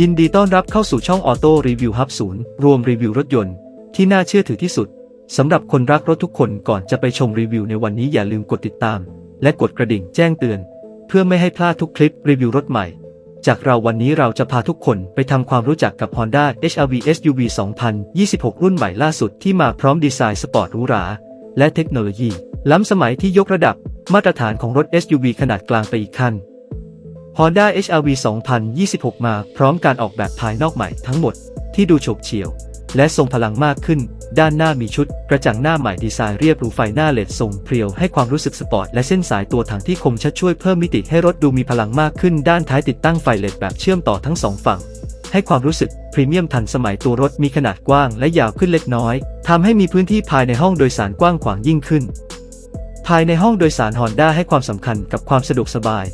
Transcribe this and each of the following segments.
ยินดีต้อนรับเข้าสู่ช่องออโต้รีวิวฮับศูนย์รวมรีวิวรถยนต์ที่น่าเชื่อถือที่สุดสำหรับคนรักรถทุกคนก่อนจะไปชมรีวิวในวันนี้อย่าลืมกดติดตาม และกดกระดิ่งแจ้งเตือน เพื่อไม่ให้พลาดทุกคลิปรีวิวรถใหม่ จากเราวันนี้เราจะพาทุกคนไปทำความรู้จักกับ Honda HR-V SUV 2026 รุ่นใหม่ล่าสุดที่มาพร้อมดีไซน์สปอร์ตหรูหราและเทคโนโลยี ล้ำสมัยที่ยกระดับมาตรฐานของรถ SUV ขนาดกลางไปอีกขั้น Honda HR-V 2026 มาพร้อมการออกแบบภายนอกใหม่ทั้งหมดที่ดูโฉบเฉี่ยว และทรงพลังมากขึ้น ด้านหน้ามีชุด กระจังหน้าใหม่ดีไซน์เรียบหรูไฟหน้าเลดทรงเพรียวให้ความรู้สึกสปอร์ตและเส้นสายตัวถังที่คมชัดช่วยเพิ่มมิติให้รถดูมีพลังมากขึ้น ด้านท้ายติดตั้งไฟเลดแบบเชื่อมต่อทั้งสองฝั่ง ให้ความรู้สึกพรีเมียมทันสมัยตัวรถมีขนาดกว้างและยาวขึ้นเล็กน้อยทำให้มีพื้นที่ภายในห้องโดยสารกว้างขวางยิ่งขึ้น ภายในห้องโดยสารฮอนด้าให้ความสำคัญกับความสะดวกสบาย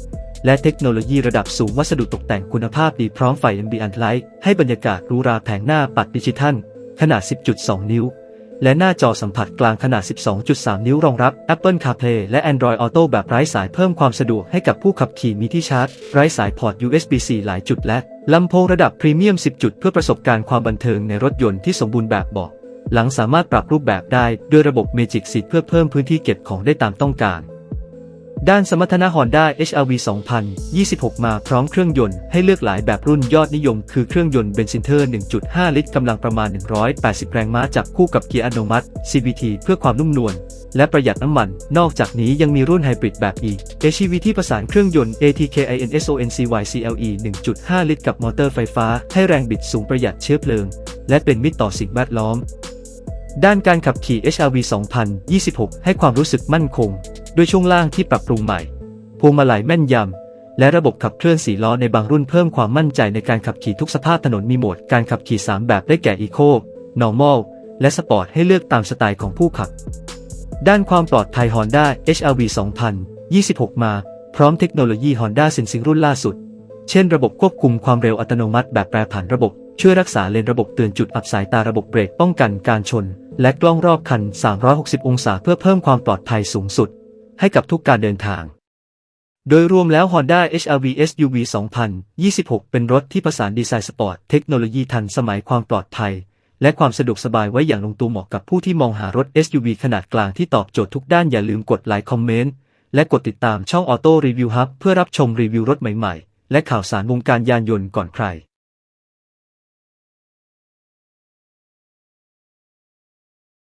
และเทคโนโลยีระดับสูงวัสดุตกแต่งคุณภาพดีพร้อมไฟ Ambient Light ให้บรรยากาศรูราแผงหน้าปัดดิจิทัล ขนาด 10.2 นิ้ว และหน้าจอสัมผัสกลางขนาด 12.3 นิ้วรองรับ Apple CarPlay และ Android Auto แบบไร้สายเพิ่มความสะดวกให้กับผู้ขับขี่มีที่ชาร์จ ไร้สายพอร์ต USB-C หลายจุดและลำโพงระดับพรีเมียม 10 จุดเพื่อประสบการณ์ความบันเทิงในรถยนต์ที่สมบูรณ์แบบบาะหลังสามารถปรับรูปแบบได้ด้วยระบบ Magic Seat เพื่อเพิ่มพื้นที่เก็บของได้ตามต้องการ ด้านสมรรถนะ Honda HR-V 2026 มาพร้อมเครื่องยนต์ให้เลือกหลายแบบรุ่นยอดนิยม คือเครื่องยนต์เบนซินเทอร์ 1.5 ลิตรกำลังประมาณ 180 แรงม้าจับคู่กับเกียร์อัตโนมัติ CVT เพื่อความนุ่มนวลและประหยัดน้ำมัน นอกจากนี้ยังมีรุ่นไฮบริดแบบ E HEV ที่ประสานเครื่องยนต์ ATKINSONCY CLE 1.5 ลิตรกับมอเตอร์ไฟฟ้า ให้แรงบิดสูงประหยัดเชื้อเพลิง และเป็นมิตรต่อสิ่งแวดล้อม ด้านการขับขี่ HR-V 2026 ให้ความรู้สึกมั่นคง ด้วยช่วงล่างที่ปรับปรุงใหม่ พวงมาลัยแม่นยำ และระบบขับเคลื่อนสีล้อในบางรุ่นเพิ่มความมั่นใจในการขับขี่ทุกสภาพถนนมีโหมดการขับขี่ 3 แบบได้แก่ Eco Normal และ Sport ให้เลือกตามสไตล์ของผู้ขับ ด้านความปลอดภัย Honda HR-V 2026 มา พร้อมเทคโนโลยี Honda Sensing รุ่นล่าสุด เช่นระบบควบคุมความเร็วอัตโนมัติแบบแปรผันระบบช่วยรักษาเลนระบบเตือนจุดอับสายตาระบบเบรกป้องกันการชน และกล้องรอบคัน 360 องศาเพื่อเพิ่มความปลอดภัยสูงสุด ให้กับทุกการเดินทาง โดยรวมแล้ว Honda HR-V SUV 2026 เป็นรถที่ผสานดีไซน์สปอร์ตเทคโนโลยีทันสมัยความปลอดภัย และความสะดวกสบายไว้อย่างลงตัวเหมาะกับผู้ที่มองหารถ SUV ขนาดกลางที่ตอบโจทย์ทุกด้านอย่าลืมกดไลค์คอมเมนต์และกดติดตามช่อง Auto Review Hub เพื่อรับชมรีวิวรถใหม่ๆ และข่าวสารวงการยานยนต์ก่อนใคร